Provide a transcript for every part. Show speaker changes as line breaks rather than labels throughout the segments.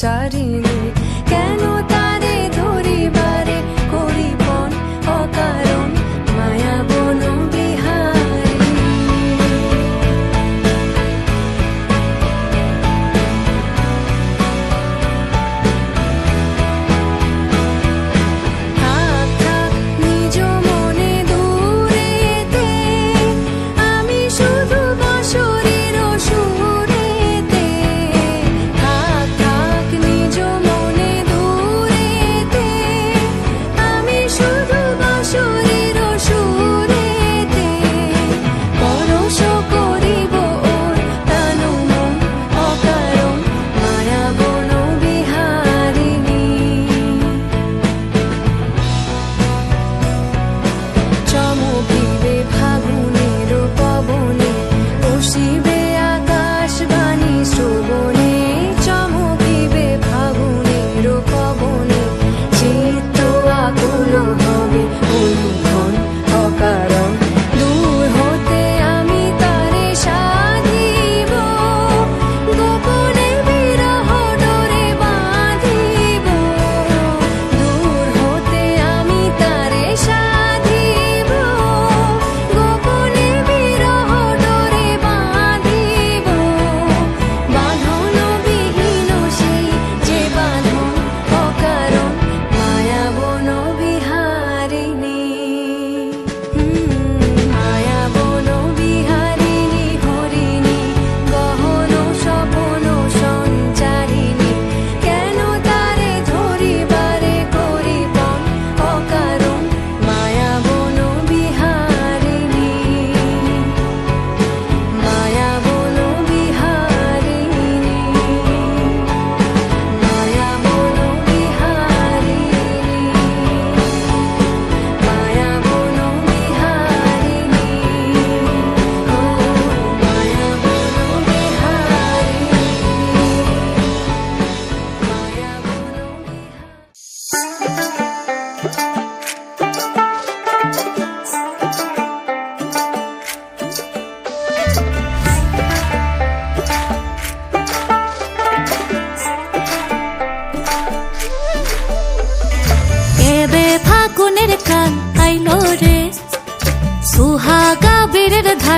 जारी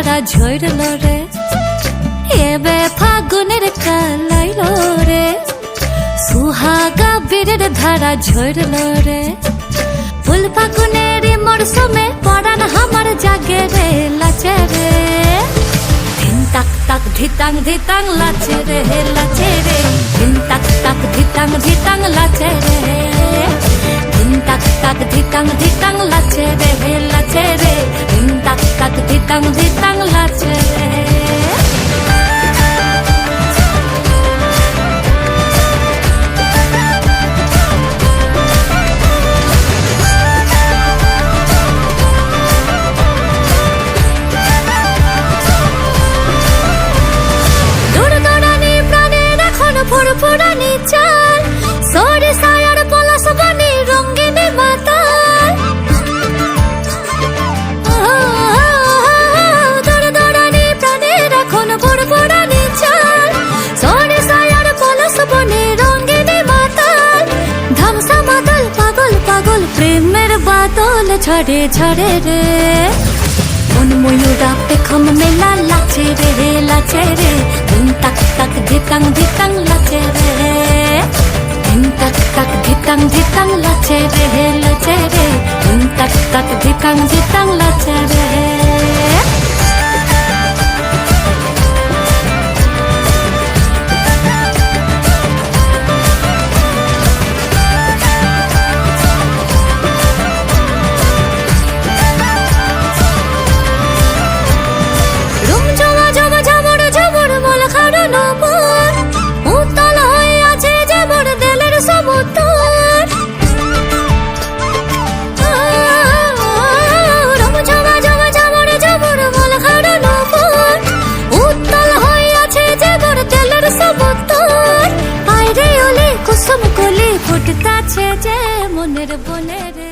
ধারা ঝরল রে। এবে ফাগুনের কাল আইলো রে। সুহাগা বীরের ধারা ঝরল রে। ফুল ফাগুনের মরশুমে পড়ান আমার জাগে রে, লাচে রে। ধিন তাক তাক, ধিতাং ধিতাং, লাচে রে লাচে রে। ধিন তাক তাক, ধিতাং ধিতাং, লাচে রে। ধিন তাক তাক, ধিতাং ধিতাং, লাচে রে লাচে রে। ধিন তাক তাক, ধিতাং ধিতাং বাদল ছড়ে ছড়ে রে। মন ময়ূরা পেখম মেলা লাচে রে রে, লাচে রে। দিন তাক তাক ধিতাং ধিতাং লাচে রে। দিন তাক তাক ধিতাং ধিতাং লাচে রে লাচে রে। দিন তাক তাক ধিতাং ধিতাং লাচে রে। আইরে